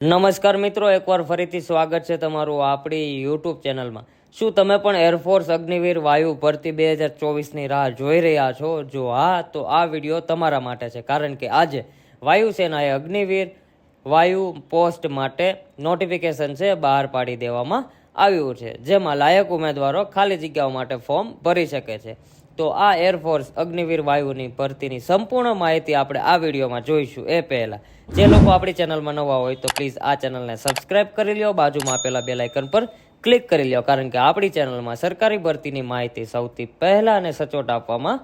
નમસ્કાર મિત્રો, એકવાર ફરીથી સ્વાગત છે તમારું આપણી યુટ્યુબ ચેનલમાં. શું તમે પણ એરફોર્સ અગ્નિવીર વાયુ ભરતી બે હજાર ચોવીસની રાહ જોઈ રહ્યા છો? જો હા, તો આ વીડિયો તમારા માટે છે, કારણ કે આજે વાયુસેનાએ અગ્નિવીર વાયુ પોસ્ટ માટે નોટિફિકેશન છે, બહાર પાડી દેવામાં આવ્યું છે. જેમાં લાયક ઉમેદવારો ખાલી જગ્યાઓ માટે ફોર્મ ભરી શકે છે. તો આ એરફોર્સ અગ્નિવીર વાયુની ભરતીની સંપૂર્ણ માહિતી આપણે આ વિડીયોમાં જોઈશું. એ પહેલાં, જે લોકો આપણી ચેનલમાં નવા હોય તો પ્લીઝ આ ચેનલને સબસ્ક્રાઇબ કરી લ્યો, બાજુમાં આપેલા બે લાઇકન પર ક્લિક કરી લ્યો, કારણ કે આપણી ચેનલમાં સરકારી ભરતીની માહિતી સૌથી પહેલાં અને સચોટ આપવામાં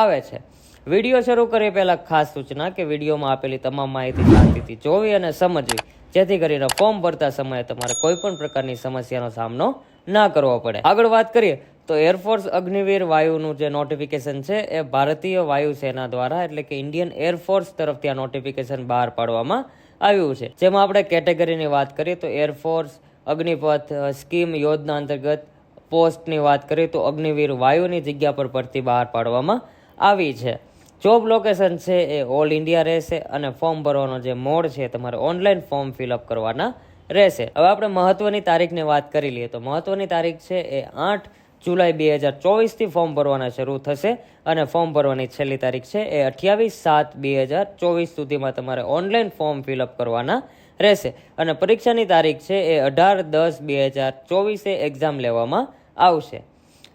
આવે છે. વીડિયો શરૂ કરીએ પહેલાં ખાસ સૂચના કે વિડીયોમાં આપેલી તમામ માહિતી શાંતિથી જોવી અને સમજવી, જેથી કરીને ફોર્મ ભરતા સમયે તમારે કોઈ પણ પ્રકારની સમસ્યાનો સામનો ના કરવો પડે. આગળ વાત કરીએ તો એરફોર્સ અગ્નિવીર વાયુનું જે નોટિફિકેશન છે, એ ભારતીય વાયુસેના દ્વારા, એટલે કે ઇન્ડિયન એરફોર્સ તરફથી આ નોટિફિકેશન બહાર પાડવામાં આવ્યું છે. જેમાં આપણે કેટેગરીની વાત કરીએ તો એરફોર્સ અગ્નિપથ સ્કીમ યોજના અંતર્ગત પોસ્ટની વાત કરીએ તો અગ્નિવીર વાયુની જગ્યા પર ભરતી બહાર પાડવામાં આવી છે. જોબ લોકેશન છે એ ઓલ ઇન્ડિયા રહેશે અને ફોર્મ ભરવાનો જે મોડ છે તમારે ઓનલાઈન ફોર્મ ફિલઅપ કરવાના રહેશે. હવે આપણે મહત્વની તારીખની વાત કરી લઈએ તો મહત્વની તારીખ છે એ આઠ જુલાઈ બે હજાર ચોવીસથી ફોર્મ ભરવાના શરૂ થશે અને ફોર્મ ભરવાની છેલ્લી તારીખ છે એ અઠ્યાવીસ સાત બે હજાર ચોવીસ સુધીમાં તમારે ઓનલાઈન ફોર્મ ફિલઅપ કરવાના રહેશે. અને પરીક્ષાની તારીખ છે એ અઢાર દસ બે હજાર ચોવીસે એક્ઝામ લેવામાં આવશે.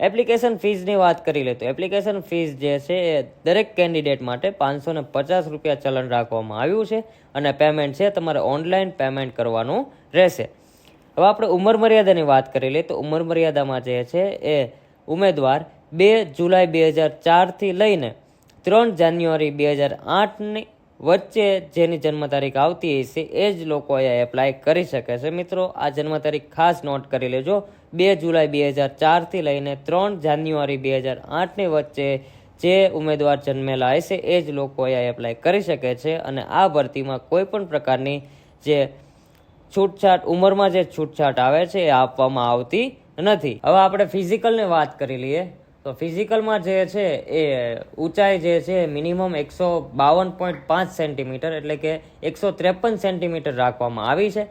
એપ્લિકેશન ફીઝની વાત કરી લે તો એપ્લિકેશન ફીસ જે છે એ દરેક કેન્ડિડેટ માટે પાંચસો ને પચાસ રૂપિયા ચલણ રાખવામાં આવ્યું છે અને પેમેન્ટ છે તમારે ઓનલાઈન પેમેન્ટ કરવાનું રહેશે. હવે આપણે ઉંમર મર્યાદાની વાત કરી લઈએ તો ઉંમર મર્યાદામાં જે છે એ ઉમેદવાર બે જુલાઈ બે હજાર ચારથી લઈને ત્રણ જાન્યુઆરી બે હજાર આઠની વચ્ચે જેની જન્મ તારીખ આવતી હશે એ જ લોકો અહીંયા એપ્લાય કરી શકે છે. મિત્રો, આ જન્મ તારીખ ખાસ નોટ કરી લેજો. બે જુલાઈ બે હજાર ચારથી લઈને ત્રણ જાન્યુઆરી બે હજાર આઠની વચ્ચે જે ઉમેદવાર જન્મેલા હશે એ જ લોકો અહીંયા એપ્લાય કરી શકે છે અને આ ભરતીમાં કોઈ પણ પ્રકારની જે છૂટછાટ ઉંમરમાં જે છૂટછાટ આવે છે એ આપવામાં આવતી નથી. હવે આપણે ફિઝિકલની વાત કરી લઈએ. તો ફિઝિકલમાં જે છે એ ઊંચાઈ જે છે મિનિમમ એકસો બાવન પોઈન્ટ પાંચ સેન્ટીમીટર એટલે કે એકસો ત્રેપન સેન્ટીમીટર રાખવામાં આવી છે.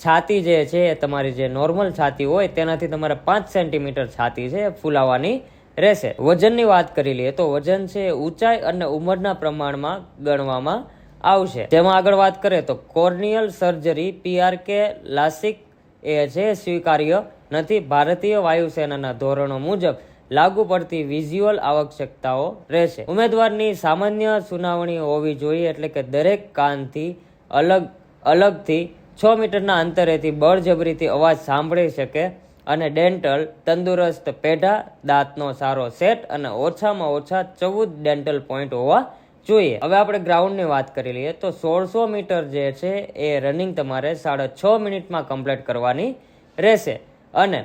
છાતી જે છે તમારી જે નોર્મલ છાતી હોય તેનાથી તમારે પાંચ સેન્ટીમીટર છાતી છે ફૂલાવાની રહેશે. વજનની વાત કરી લઈએ તો વજન છે ઊંચાઈ અને ઉંમરના પ્રમાણમાં ગણવામાં આવશે. જેમાં આગળ વાત કરીએ તો કોર્નિયલ સર્જરી પીઆરકે લાસિક એ છે સ્વીકાર્ય નથી. ભારતીય વાયુસેનાના ધોરણો મુજબ લાગુ પડતી વિઝ્યુઅલ આવશ્યકતાઓ રહેશે. ઉમેદવારની સામાન્ય સુનાવણી હોવી જોઈએ એટલે કે દરેક કાનથી અલગ, અલગથી છ મીટરના અંતરેથી બળજબરીથી અવાજ સાંભળી શકે અને ડેન્ટલ તંદુરસ્ત પેઢા દાંતનો સારો સેટ અને ઓછામાં ઓછા ચૌદ ડેન્ટલ પોઈન્ટ હોવા જોઈએ. હવે આપણે ગ્રાઉન્ડની વાત કરી લઈએ તો સોળસો મીટર જે છે એ રનિંગ તમારે સાડા છ મિનિટમાં કમ્પ્લીટ કરવાની રહેશે. અને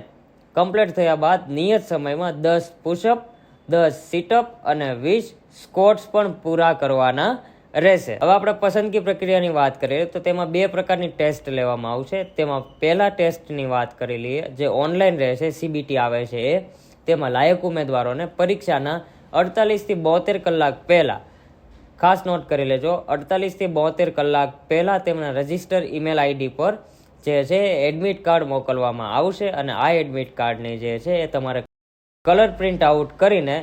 કમ્પ્લીટ થયા બાદ નિયત સમયમાં દસ પુશઅપ દસ સીટઅપ અને વીસ સ્કોટ્સ પણ પૂરા કરવાના રહેશે. હવે આપણે પસંદગી પ્રક્રિયાની વાત કરીએ તો તેમાં બે પ્રકારની ટેસ્ટ લેવામાં આવશે. તેમાં પહેલા ટેસ્ટની વાત કરી લઈએ, જે ઓનલાઈન રહેશે સીબીટી આવે છે એ. તેમાં લાયક ઉમેદવારોને પરીક્ષાના અડતાલીસથી બોતેર કલાક પહેલાં ખાસ નોટ કરી લેજો. અડતાલીસથી બોતેર કલાક પહેલાં તેમના રજિસ્ટર ઈમેલ આઈડી પર જે છે એડમિટ કાર્ડ મોકલવામાં આવશે અને આ એડમિટ કાર્ડની જે છે એ તમારે કલર પ્રિન્ટ આઉટ કરીને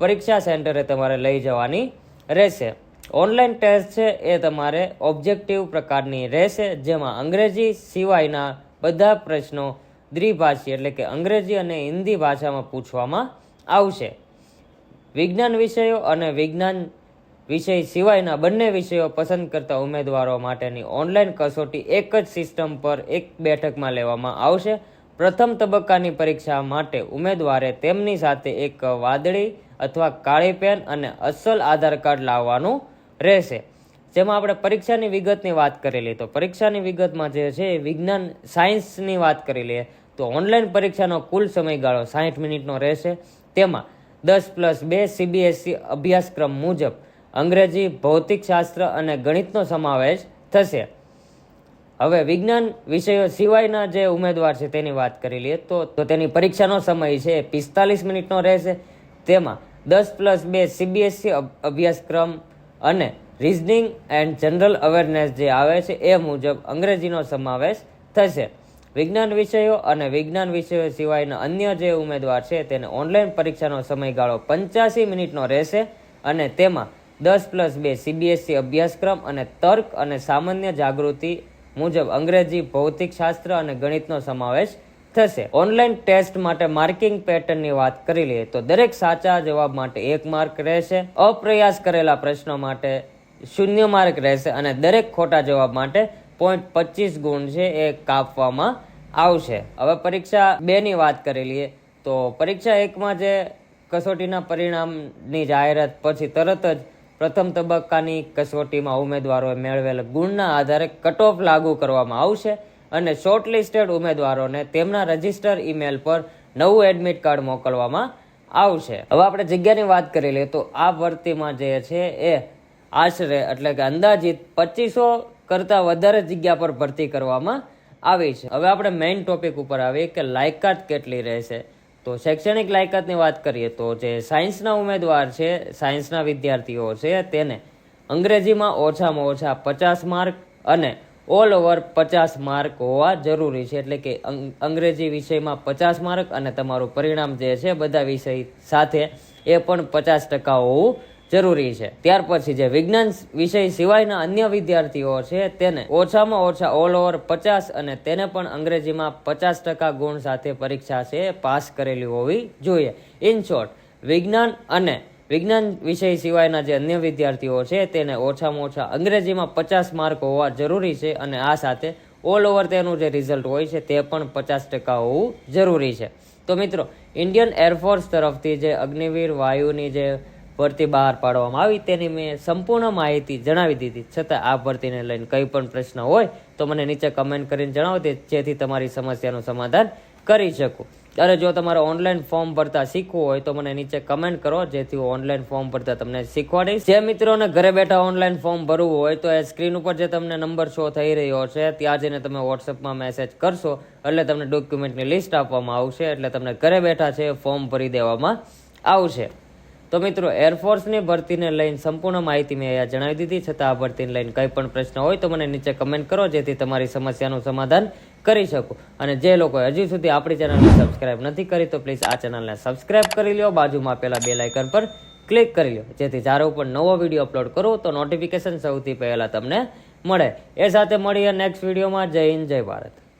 પરીક્ષા સેન્ટરે તમારે લઈ જવાની રહેશે. ઓનલાઈન ટેસ્ટ છે એ તમારે ઓબ્જેક્ટિવ પ્રકારની રહેશે, જેમાં અંગ્રેજી સિવાયના બધા પ્રશ્નો દ્વિભાષી એટલે કે અંગ્રેજી અને હિન્દી ભાષામાં પૂછવામાં આવશે. વિજ્ઞાન વિષયો અને વિજ્ઞાન વિષય સિવાયના બંને વિષયો પસંદ કરતા ઉમેદવારો માટેની ઓનલાઈન કસોટી એક જ સિસ્ટમ પર એક બેઠકમાં લેવામાં આવશે. પ્રથમ તબક્કાની પરીક્ષા માટે ઉમેદવારે તેમની સાથે એક વાદળી અથવા કાળી પેન અને અસલ આધાર કાર્ડ લાવવાનું રહેશે. જેમાં આપણે પરીક્ષાની વિગતની વાત કરેલી તો પરીક્ષાની વિગતમાં જે છે વિજ્ઞાન સાયન્સની વાત કરી લઈએ. તો ઓનલાઈન પરીક્ષાનો કુલ સમયગાળો સાહીઠ મિનિટનો રહેશે. તેમાં દસ પ્લસ બે સીબીએસઈ અભ્યાસક્રમ મુજબ અંગ્રેજી ભૌતિકશાસ્ત્ર અને ગણિતનો સમાવેશ થશે. હવે વિજ્ઞાન વિષયો સિવાયના જે ઉમેદવાર છે તેની વાત કરી લઈએ તો તેની પરીક્ષાનો સમય છે પિસ્તાલીસ મિનિટનો રહેશે. તેમાં દસ પ્લસ બે સીબીએસઈ અભ્યાસક્રમ અને રિઝનિંગ એન્ડ જનરલ અવેરનેસ જે આવે છે એ મુજબ અંગ્રેજીનો સમાવેશ થશે. વિજ્ઞાન વિષયો અને વિજ્ઞાન વિષયો સિવાયના અન્ય જે ઉમેદવાર છે તેને ઓનલાઈન પરીક્ષાનો સમયગાળો પંચ્યાસી મિનિટનો રહેશે અને તેમાં દસ પ્લસ બે સીબીએસસી અભ્યાસક્રમ અને તર્ક અને સામાન્ય જાગૃતિ મુજબ અંગ્રેજી, ભૌતિક શાસ્ત્ર અને ગણિતનો સમાવેશ થશે. ઓનલાઈન ટેસ્ટ માટે માર્કિંગ પેટર્નની વાત કરી લઈએ તો દરેક સાચા જવાબ માટે એક માર્ક રહેશે. અપ્રયાસ કરેલા પ્રશ્નો માટે શૂન્ય માર્ક રહેશે અને દરેક ખોટા જવાબ માટે પોઈન્ટ પચીસ ગુણ છે એ કાપવામાં આવશે. હવે પરીક્ષા બેની વાત કરી લઈએ તો પરીક્ષા એકમાં જે કસોટીના પરિણામની જાહેરાત પછી તરત જ પ્રથમ તબક્કાની કસોટીમાં ઉમેદવારોએ મેળવેલ ગુણના આધારે કટ ઓફ લાગુ કરવામાં આવશે અને શોર્ટલિસ્ટેડ ઉમેદવારોને તેમના રજિસ્ટર ઈમેલ પર નવું એડમિટ કાર્ડ મોકલવામાં આવશે. હવે આપણે જગ્યાની વાત કરી લઈએ તો આ ભરતીમાં જે છે એ આશરે એટલે કે અંદાજિત પચીસો કરતાં વધારે જગ્યા પર ભરતી કરવામાં આવી છે. હવે આપણે મેઇન ટોપિક ઉપર આવીએ કે લાયકાત કેટલી રહેશે. તો શૈક્ષણિક લાયકાતની વાત કરીએ તો જે સાયન્સના ઉમેદવાર છે, સાયન્સના વિદ્યાર્થીઓ છે, તેને અંગ્રેજીમાં ઓછામાં ઓછા પચાસ માર્ક અને ઓલ ઓવર પચાસ માર્ક હોવા જરૂરી છે. એટલે કે અંગ્રેજી વિષયમાં પચાસ માર્ક અને તમારું પરિણામ જે છે, બધા વિષય સાથે એ પણ પચાસ ટકા હોવું જરૂરી છે. ત્યાર પછી જે વિજ્ઞાન વિષય સિવાયના અન્ય વિદ્યાર્થીઓ છે તેને ઓછામાં ઓછા ઓલ ઓવર પચાસ અને તેને પણ અંગ્રેજીમાં પચાસ ટકા ગુણ સાથે પરીક્ષા છે પાસ કરેલી હોવી જોઈએ. ઇન શોર્ટ વિજ્ઞાન અને વિજ્ઞાન વિષય સિવાયના જે અન્ય વિદ્યાર્થીઓ છે તેને ઓછામાં ઓછા અંગ્રેજીમાં પચાસ માર્ક હોવા જરૂરી છે અને આ સાથે ઓલ ઓવર તેનું જે રિઝલ્ટ હોય છે તે પણ પચાસ ટકા હોવું જરૂરી છે. તો મિત્રો ઇન્ડિયન એરફોર્સ તરફથી જે અગ્નિવીર વાયુની જે ભરતી બહાર પાડવામાં આવી તેની મેં સંપૂર્ણ માહિતી જણાવી દીધી. છતાં આ ભરતીને લઈને કંઈ પણ પ્રશ્ન હોય તો મને નીચે કમેન્ટ કરીને જણાવો દે જેથી તમારી સમસ્યાનું સમાધાન કરી શકું. અને જો તમારે ઓનલાઈન ફોર્મ ભરતા શીખવું હોય તો મને નીચે કમેન્ટ કરો, જેથી હું ઓનલાઈન ફોર્મ ભરતા તમને શીખવાડીશ જે મિત્રોને ઘરે બેઠા ઓનલાઈન ફોર્મ ભરવું હોય તો એ સ્ક્રીન ઉપર જે તમને નંબર શો થઈ રહ્યો છે, ત્યાં જઈને તમે વોટ્સઅપમાં મેસેજ કરશો, એટલે તમને ડોક્યુમેન્ટની લિસ્ટ આપવામાં આવશે, એટલે તમને ઘરે બેઠા છે ફોર્મ ભરી દેવામાં આવશે. તો મિત્રો એરફોર્સની ભરતીને લઈને સંપૂર્ણ માહિતી મેં અહીંયા જણાવી દીધી. છતાં આ ભરતીને લઈને કંઈ પણ પ્રશ્ન હોય તો મને નીચે કમેન્ટ કરો, જેથી તમારી સમસ્યાનું સમાધાન કરી શકું. અને જે લોકો હજી સુધી આપણી ચેનલને સબસ્ક્રાઇબ નથી કરી, તો પ્લીઝ આ ચેનલને સબસ્ક્રાઇબ કરી લો બાજુમાં પહેલાં બે લાઇકન પર ક્લિક કરી લો જેથી જ્યારે ઉપર નવો વીડિયો અપલોડ કરું, તો નોટિફિકેશન સૌથી પહેલાં તમને મળે. એ સાથે મળીએ નેક્સ્ટ વિડીયોમાં જય હિન્દ, જય ભારત.